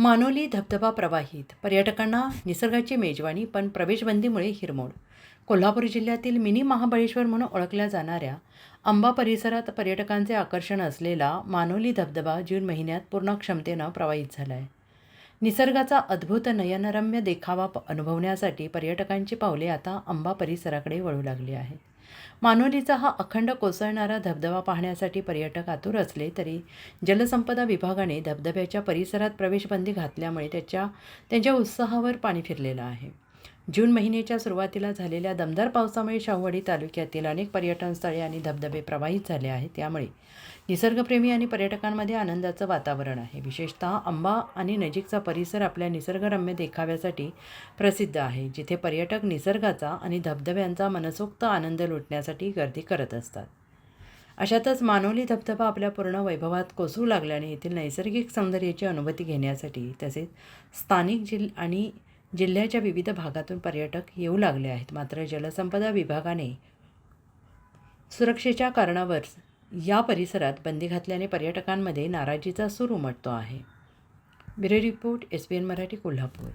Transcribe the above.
मानोली धबधबा प्रवाहित. पर्यटकांना निसर्गाची मेजवानी पण प्रवेशबंदीमुळे हिरमोड. कोल्हापूर जिल्ह्यातील मिनी महाबळेश्वर म्हणून ओळखल्या जाणाऱ्या अंबा परिसरात पर्यटकांचे आकर्षण असलेला मानोली धबधबा जून महिन्यात पूर्ण क्षमतेनं प्रवाहित झाला आहे निसर्गाचा अद्भुत नयनरम्य देखावा अनुभवण्यासाठी पर्यटकांची पावले आता अंबा परिसराकडे वळू लागली आहेत. मानोलीचा हा अखंड कोसळणारा धबधबा पाहण्यासाठी पर्यटक आतुर असले तरी जलसंपदा विभागाने धबधब्याच्या परिसरात प्रवेशबंदी घातल्यामुळे त्याच्या त्यांच्या उत्साहावर पाणी फिरलेलं आहे. जून महिन्याच्या सुरुवातीला झालेल्या दमदार पावसामुळे शाहूवाडी तालुक्यातील अनेक पर्यटन स्थळे आणि धबधबे प्रवाहित झाले आहेत. त्यामुळे निसर्गप्रेमी आणि पर्यटकांमध्ये आनंदाचं वातावरण आहे. विशेषतः अंबा आणि नजीकचा परिसर आपल्या निसर्गरम्य देखाव्यासाठी प्रसिद्ध आहे जिथे पर्यटक निसर्गाचा आणि धबधब्यांचा मनसोक्त आनंद लुटण्यासाठी गर्दी करत असतात. अशातच मानवली धबधबा आपल्या पूर्ण वैभवात कोसळू लागल्याने येथील नैसर्गिक सौंदर्याची अनुभूती घेण्यासाठी तसेच स्थानिक जिल आणि जिल्ह्याच्या विविध भागातून पर्यटक येऊ लागले आहेत. मात्र जलसंपदा विभागाने सुरक्षेच्या कारणावर या परिसरात बंदी घातल्याने पर्यटकांमध्ये नाराजीचा सूर उमटतो आहे. Bureau report S B N Marathi Kolhapur.